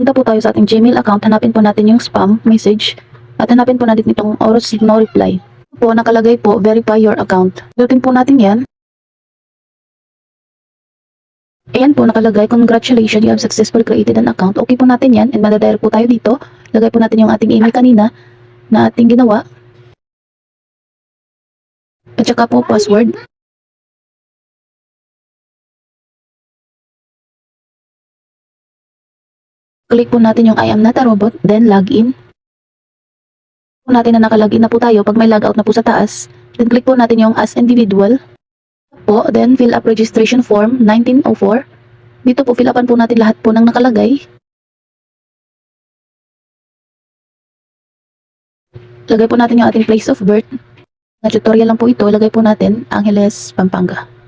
Punta po tayo sa ating Gmail account, hanapin po natin yung spam message at hanapin po natin itong or receive no reply. Po, nakalagay po, verify your account. Dutin po natin yan. Ayan po, nakalagay, congratulations, you have successfully created an account. Okay po natin yan, and madadirect po tayo dito. Lagay po natin yung ating email kanina na ating ginawa. At saka po, password. Click po natin yung I am not a robot, then login. Po natin na nakalagin na po tayo pag may logout na po sa taas. Then click po natin yung as individual. Po, then fill up registration form 1904. Dito po fill upan po natin lahat po ng nakalagay. Lagay po natin yung ating place of birth. Na tutorial lang po ito, lagay po natin Angeles, Pampanga.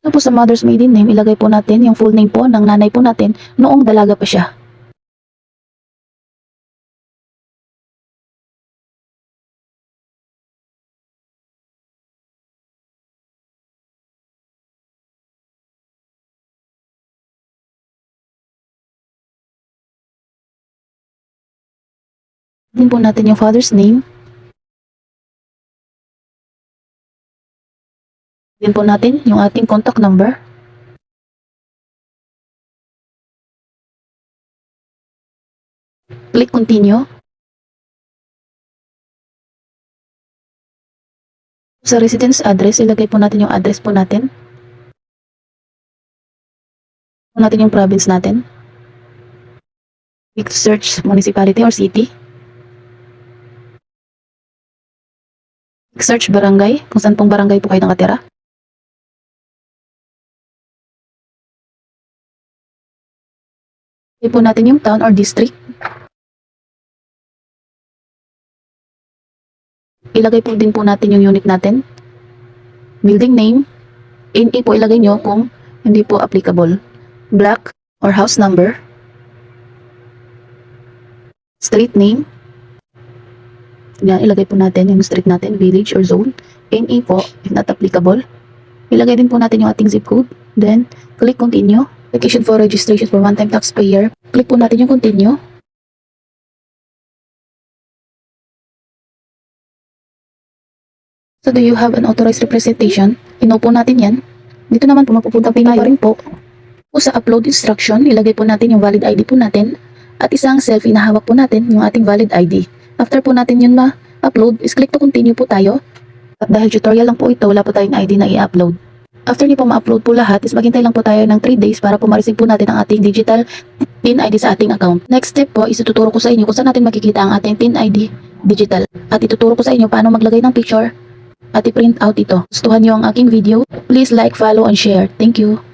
Po sa mother's maiden name, ilagay po natin yung full name po ng nanay po natin noong dalaga pa siya. Din po natin yung father's name. Din po natin yung ating contact number. Click continue. Sa residence address, ilagay po natin yung address po natin. Po natin yung province natin. Click search municipality or city. Click search barangay, kung saan pong barangay po kayo nakatira. Ilagay po natin yung town or district. Ilagay po din po natin yung unit natin. Building name. NE po ilagay nyo kung hindi po applicable. Block or house number. Street name. Yan, ilagay po natin yung street natin, village or zone. NE po, if not applicable. Ilagay din po natin yung ating zip code. Then, click continue. Application for registration for one-time taxpayer. Click po natin yung continue. So, do you have an authorized representation? Ino po natin yan. Dito naman po mapupunta pa rin po. Po sa upload instruction, ilagay po natin yung valid ID po natin. At isang selfie na hawak po natin yung ating valid ID. After po natin yun ma-upload, is click to continue po tayo. At dahil tutorial lang po ito, wala po tayong ID na i-upload. After niyo po ma-upload po lahat, is maghintay lang po tayo ng 3 days para po ma-receive po natin ang ating digital PIN ID sa ating account. Next step po is ko sa inyo kung saan natin makikita ang ating PIN ID digital. At ituturo ko sa inyo paano maglagay ng picture at i-print out ito. Gustuhan niyo ang aking video? Please like, follow, and share. Thank you.